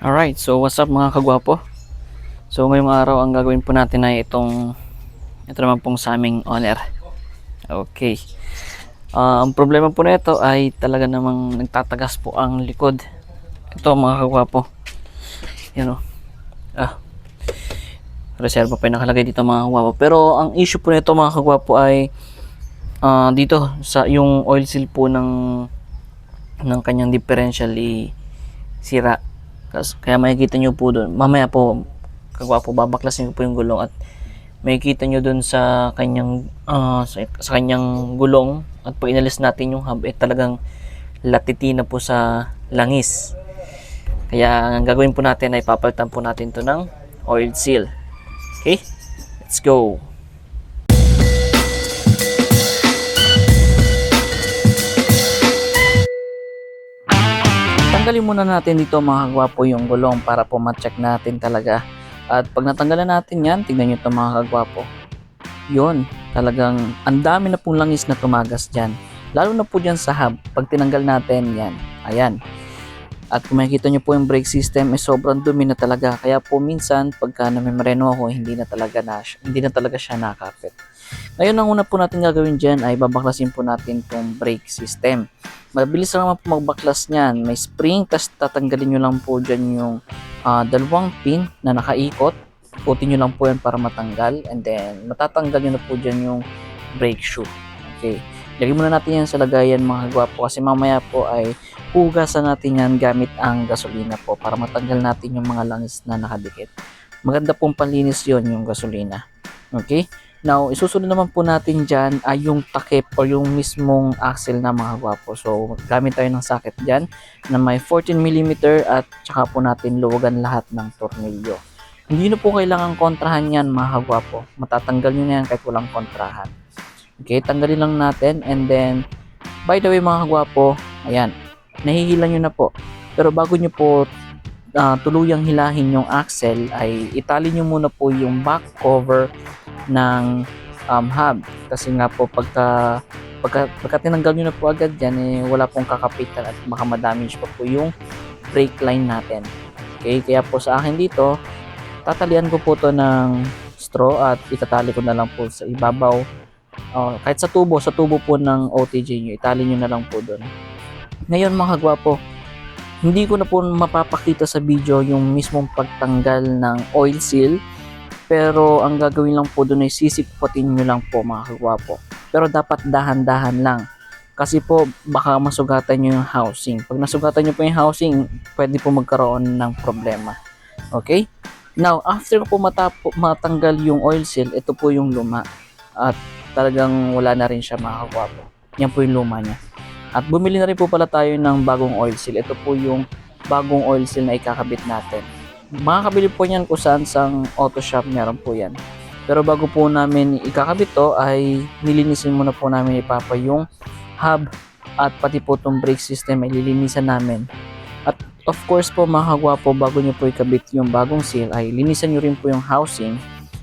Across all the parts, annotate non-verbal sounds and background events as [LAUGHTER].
Alright, so what's up mga kagwapo? So ngayong araw ang gagawin po natin ay itong ito naman pong sa aming owner. Okay. Ah, ang problema po nito ay talaga namang nagtatagas po ang likod. Ito mga kagwapo. Yan o. Ah. Reserva pa yung nakalagay dito mga kagwapo. Pero ang issue po nito mga kagwapo ay ah, dito sa yung oil seal po ng ng kanyang differential sira. Kaya makikita nyo po doon. Mamaya po, kagwapo, babaklasin ko po yung gulong at makikita nyo doon sa kanyang ah, sa, sa kanyang gulong at pag inalis natin yung hub, eh talagang latiti na po sa langis. Kaya ang gagawin po natin ay papalitan po natin to ng oil seal. Okay? Let's go! Tanggalin muna natin dito mga kagwapo yung gulong para po ma-check natin talaga. At pag natanggalan natin yan, tignan nyo ito mga kagwapo. Yun, talagang ang dami na pong langis na tumagas dyan. Lalo na po dyan sa hub, pag tinanggal natin yan, ayan. At kung makikita nyo po yung brake system, eh sobrang dumi na talaga. Kaya po minsan, pagka namimreno ako, hindi na talaga, na, hindi na talaga siya nakapit. Ngayon, ang una po natin gagawin dyan ay babaklasin po natin itong brake system. Mabilis lang po magbaklas niyan. May spring, tapos tatanggalin nyo lang po dyan yung ah, dalawang pin na nakaikot. Putin nyo lang po yan para matanggal. And then, matatanggal nyo na po dyan yung brake shoe. Okay. Lagyan muna natin yan sa lagayan mga gwapo kasi mamaya po ay hugasan natin yan gamit ang gasolina po para matanggal natin yung mga langis na nakadikit. Maganda pong panlinis yon yung gasolina. Okay? Now, isusunod naman po natin dyan ay yung takip o yung mismong axle na mga gwapo. So, gamit tayo ng socket dyan na may 14mm at tsaka po natin luwagan lahat ng tornilyo. Hindi na po kailangan kontrahan yan mga gwapo. Matatanggal nyo na yan kahit walang kontrahan. Okay, tanggalin lang natin and then, by the way mga gwapo, ayan, nahihila nyo na po. Pero bago nyo po ah, tuluyang hilahin yung axle ay itali nyo muna po yung back cover ng um, hub. Kasi nga po pagka pagka, pagka tinanggal nyo na po agad yan eh, wala pong kakapitan at baka madamage pa po yung brake line natin. Okay kaya po sa akin dito tatalian ko po to ng straw at itatali ko na lang po sa ibabaw. Oh, kahit sa tubo sa tubo po ng OTG nyo itali nyo na lang po doon ngayon mga gwapo hindi ko na po mapapakita sa video yung mismong pagtanggal ng oil seal pero ang gagawin lang po doon ay sisipatin nyo lang po mga kagwapo. Pero dapat dahan-dahan lang. Kasi po baka masugatan nyo yung housing. Pag nasugatan nyo po yung housing, pwede po magkaroon ng problema. Okay? Now, after po matapo, matanggal yung oil seal, ito po yung luma. At talagang wala na rin siya mga kagwapo. Yan po yung luma niya. At bumili na rin po pala tayo ng bagong oil seal. Ito po yung bagong oil seal na ikakabit natin. Makakabili po niyan kung saan sang auto shop meron po yan. Pero bago po namin ikakabit to ay nilinisin muna po namin ni Papa yung hub at pati po itong brake system ay lilinisan namin. At of course po mga kagwapo bago nyo po ikabit yung bagong seal ay linisan nyo rin po yung housing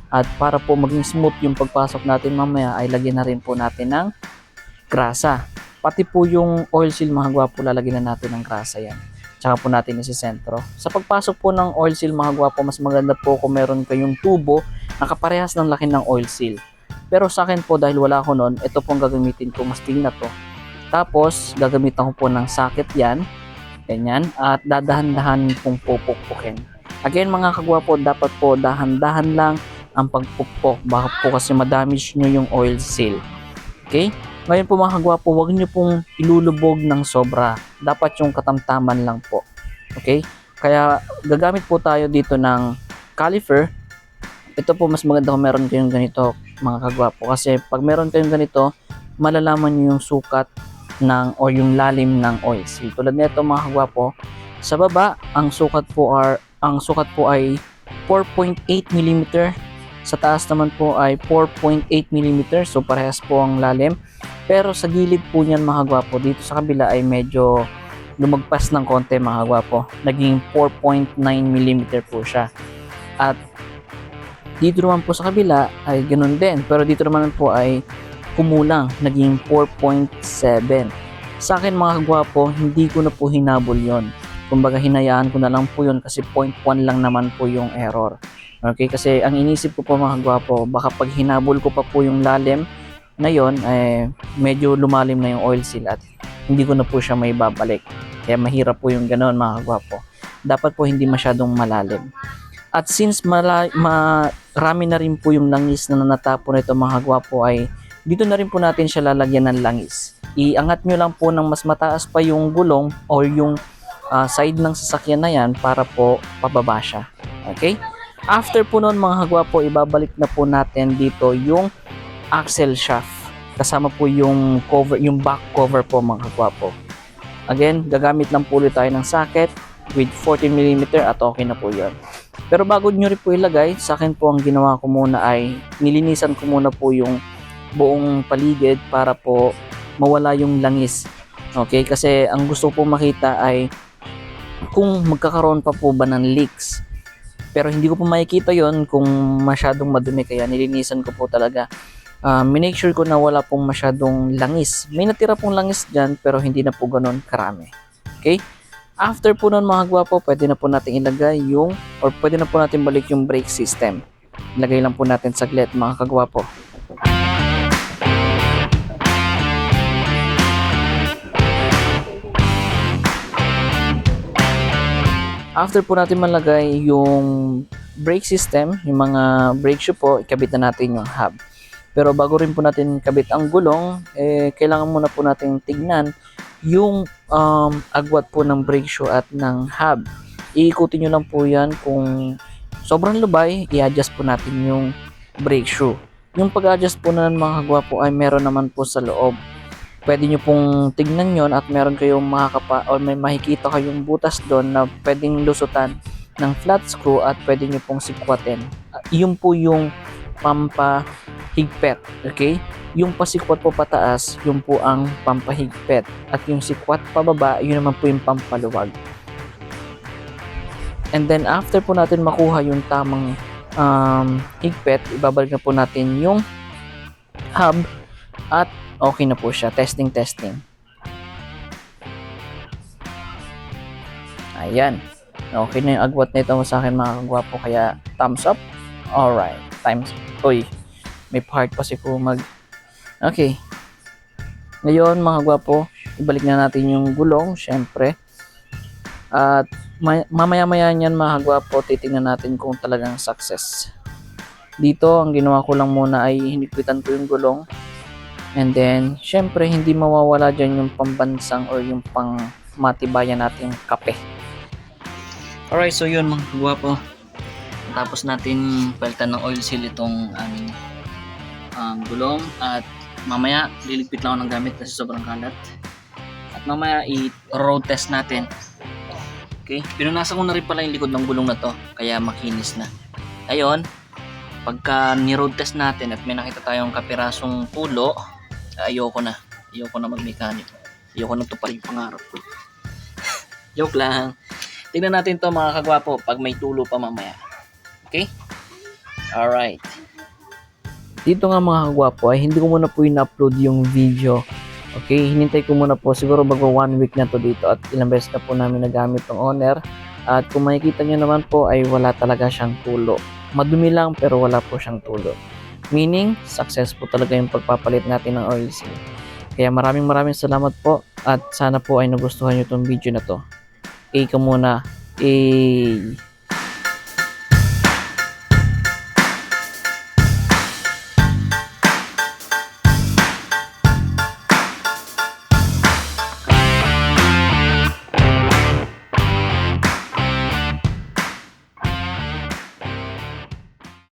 at para po maging smooth yung pagpasok natin mamaya ay lagyan na rin po natin ng grasa. Pati po yung oil seal mga gwapo lalagyan na natin ng grasa yan tsaka po natin isisentro. Sa pagpasok po ng oil seal mga gwapo, mas maganda po kung meron kayong tubo na kaparehas ng laki ng oil seal. Pero sa akin po dahil wala ako noon, ito pong gagamitin ko, mas na to. Tapos, gagamitan ko po ng socket yan, ganyan, at dadahan-dahan pong pupukpukin. Again mga kagwapo, dapat po dahan-dahan lang ang pagpukpok, baka po kasi madamage nyo yung oil seal. Okay? Ngayon po mga kagwapo, huwag nyo pong ilulubog ng sobra. Dapat yung katamtaman lang po. Okay? Kaya gagamit po tayo dito ng caliper. Ito po mas maganda kung meron kayong ganito mga kagwapo. Kasi pag meron kayong ganito, malalaman nyo yung sukat ng o yung lalim ng oil seal. Tulad nito mga kagwapo, sa baba, ang sukat po are ang sukat po ay 4.8 mm. Sa taas naman po ay 4.8 mm. So parehas po ang lalim. Pero sa gilid po niyan mga gwapo, dito sa kabila ay medyo lumagpas ng konti mga gwapo. Naging 4.9 mm po siya. At dito naman po sa kabila ay ganun din. Pero dito naman po ay kumulang. Naging 4.7. Sa akin mga gwapo, hindi ko na po hinabol yon Kumbaga hinayaan ko na lang po yun kasi 0.1 lang naman po yung error. Okay, kasi ang inisip ko po mga gwapo, baka pag hinabol ko pa po yung lalim na yon, eh, medyo lumalim na yung oil seal at hindi ko na po siya may babalik. Kaya mahirap po yung ganoon mga gwapo. Dapat po hindi masyadong malalim. At since mala- marami na rin po yung langis na natapon nito mga gwapo ay dito na rin po natin siya lalagyan ng langis. Iangat nyo lang po ng mas mataas pa yung gulong or yung ah, side ng sasakyan na yan para po pababa siya. Okay? After po noon mga hagwapo, ibabalik na po natin dito yung axle shaft. Kasama po yung cover, yung back cover po mga hagwapo. Again, gagamit lang po tayo ng socket with 14mm at okay na po yun. Pero bago nyo rin po ilagay, sa akin po ang ginawa ko muna ay nilinisan ko muna po yung buong paligid para po mawala yung langis. Okay? Kasi ang gusto po makita ay kung magkakaroon pa po ba ng leaks. Pero hindi ko po makikita yon kung masyadong madumi kaya nilinisan ko po talaga. Uh, minake sure ko na wala pong masyadong langis. May natira pong langis dyan pero hindi na po ganun karami. Okay? After po nun mga gwapo, pwede na po natin ilagay yung or pwede na po natin balik yung brake system. Ilagay lang po natin saglit mga kagwapo. After po natin malagay yung brake system, yung mga brake shoe po, ikabit na natin yung hub. Pero bago rin po natin kabit ang gulong, eh, kailangan muna po natin tignan yung um, agwat po ng brake shoe at ng hub. Iikutin nyo lang po yan kung sobrang lubay, i-adjust po natin yung brake shoe. Yung pag-adjust po na ng mga hagwa po ay meron naman po sa loob. Pwede nyo pong tignan yon at meron kayong makakapa o may makikita kayong butas doon na pwedeng lusutan ng flat screw at pwede nyo pong sikwatin. Ah, Yun po yung pampahigpet, okay? Yung pasikwat po pataas, yun po ang pampahigpet. At yung sikwat pababa, yun naman po yung pampaluwag. And then after po natin makuha yung tamang um, higpet, ibabalik na po natin yung hub at okay na po siya. Testing, testing. Ayan. Okay na yung agwat nito sa akin mga kagwapo. Kaya thumbs up. Alright. Times. Uy. May part pa si mag. Okay. Ngayon mga gwapo, ibalik na natin yung gulong, syempre. At may- mamaya-maya niyan mga gwapo, titingnan natin kung talagang success. Dito, ang ginawa ko lang muna ay hinigpitan ko yung gulong. And then, syempre, hindi mawawala dyan yung pambansang or yung pang matibayan nating kape. Alright, so yun mga gwapo. Tapos natin palitan ng oil seal itong aming um, gulong at mamaya liligpit lang ako ng gamit kasi sobrang kalat. At mamaya i-road test natin. Okay, pinunasan ko na rin pala yung likod ng gulong na to kaya makinis na. Ayun, pagka ni-road test natin at may nakita tayong kapirasong pulo, ayoko na. Ayoko na mag-mechanic. Ayoko na pa rin pangarap ko. [LAUGHS] Joke lang. Tingnan natin to mga kagwapo pag may tulo pa mamaya. Okay? Alright. Dito nga mga kagwapo ay hindi ko muna po in-upload yung video. Okay, hinintay ko muna po siguro bago one week na to dito at ilang beses na po namin nagamit ng owner. At kung makikita nyo naman po ay wala talaga siyang tulo. Madumi lang pero wala po siyang tulo. Meaning, successful talaga yung pagpapalit natin ng oil seal. Kaya maraming maraming salamat po at sana po ay nagustuhan nyo itong video na to. A ka muna. A.